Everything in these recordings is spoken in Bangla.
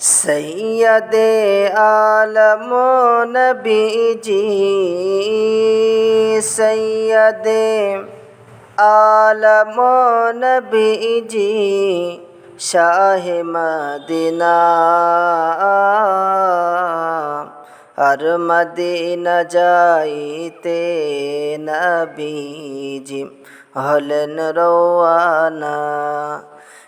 সৈয়দ আলম নবীজি সৈয়দ আলম নবীজি শাহ মদিনা আর মদিনা যাইতে নবীজি হলেন রোয়ানা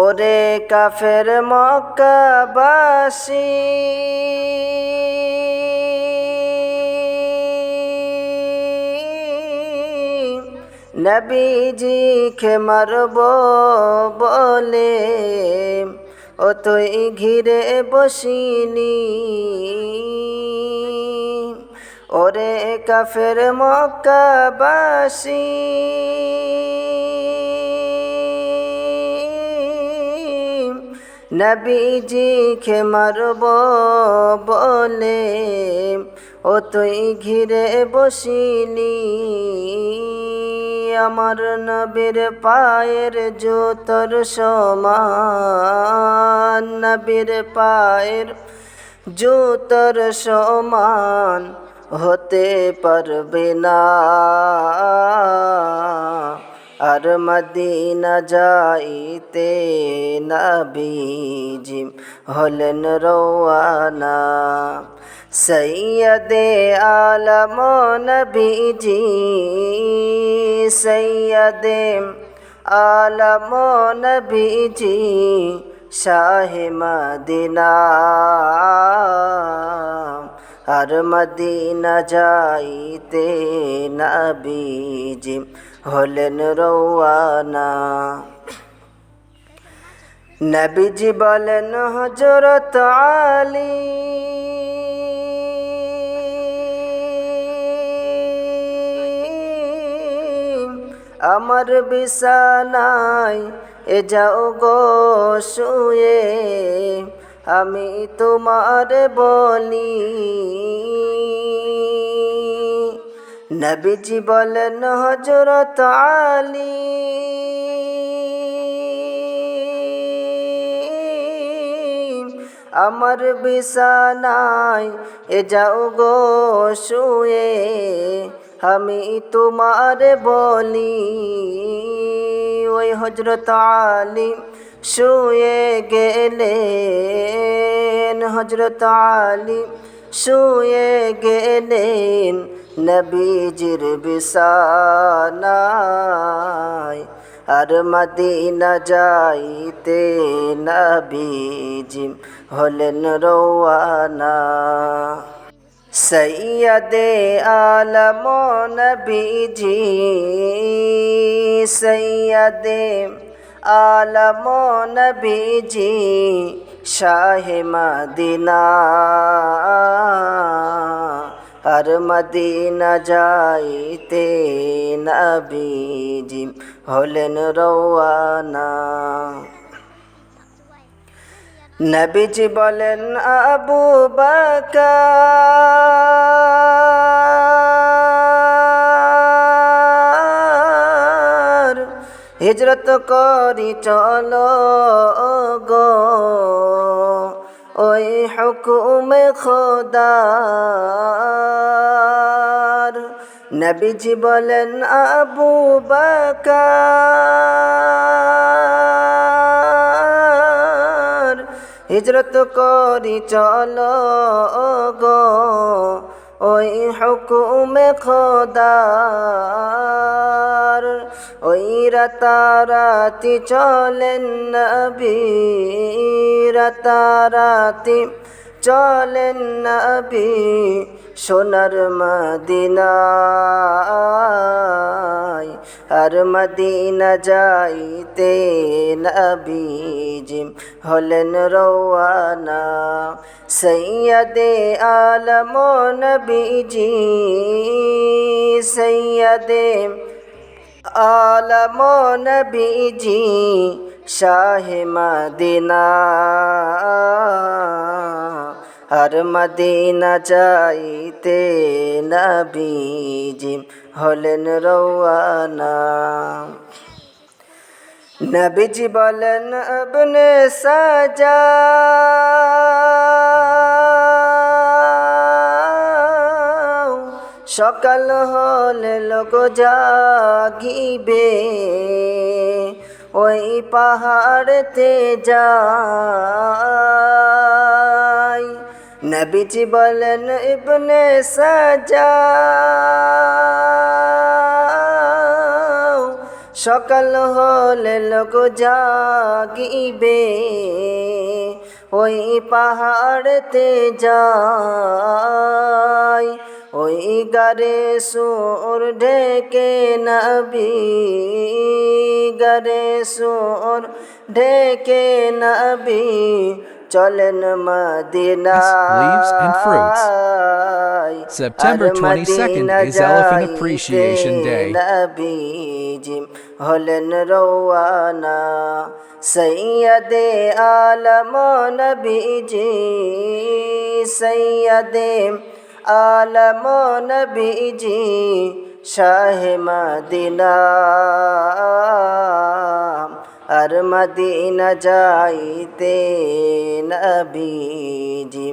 ওরে কাফের মক্কাবাসী। নবীজিকে মারব বলে ও তুই ঘিরে বসিনি। ওরে কাফের মক্কাবাসী। নবীজিকে মারব বলে, ও তুই ঘিরে বসিলি, আমার নবীর পায়ের জোতর সমান, নবীর পায়ের জোতর সমান হতে পারবে না। আর মদিনা যাইতে নবীজি হলেন রওয়ানা। সৈয়দে আলম নবীজি সৈয়দে আলম নবীজি শাহ মদিনা। আর মদিনা যাইতে নবীজি হলেন রৌয়ানা নবীজি বলেন হজরত আলী আমার বিছানায় এ যাও গো শুয়ে আমি তোমার বলি। নবীজি বলেন হজরত আলী। আমার বিছানায় এ যাও গো শুয়ে, আমি তোমার বলি। ওই হজরত আলী শুয়ে গেলেন হজরত আলী, শুয়ে গেলেন নবীজির বিছানায়। আর মদিনা যাইতে নবীজি হলেন রৌয়ানা সৈয়দে আলম নবীজি, সৈয়দে আলম নবীজি শাহ মদিনা। আর মদিনা যাইতে নবীজি হলেন রওয়ানা। নবীজি বলেন আবু বাকার হিজরত করি, চলো গো। ওই হুকুমে খোদার। নবীজি বলেন, আবু বাকার, হিজরত করি, চলো গো। ওই হুকুমে খোদার ওই রাতারাতি চলেন নবী রাতারাতি। চলেন নবী সোনার মদিনায়, আর মদিনা যাইতে নবীজিম হলেন রওয়ানা। সৈয়দে আলম নবীজি, সৈয়দে আলম নবীজি শাহ মদিনা আর মদিনা যাইতে নবীজি হলেন রওয়ানা নবীজি বলেন আপনে সাজা সকাল হলে লোক জাগিবে ওই পাহাড়তে যাই। নবীজি বলেন, ইবনে সাজা, সকাল হলে লোক জাগিবে। ওই পাহাড়তে যাই, ওই গারে সুর ঢেকে নবী গারে সুর ঢেকে নবী চলেন Medina leaves and fruits. September 22nd is Elephant Appreciation Day. হলেন রওয়ানা সৈয়দে আলম নবীজি সৈয়দে আলম নবীজি শাহ মদিনা আর মদিনা যাইতে নবীজি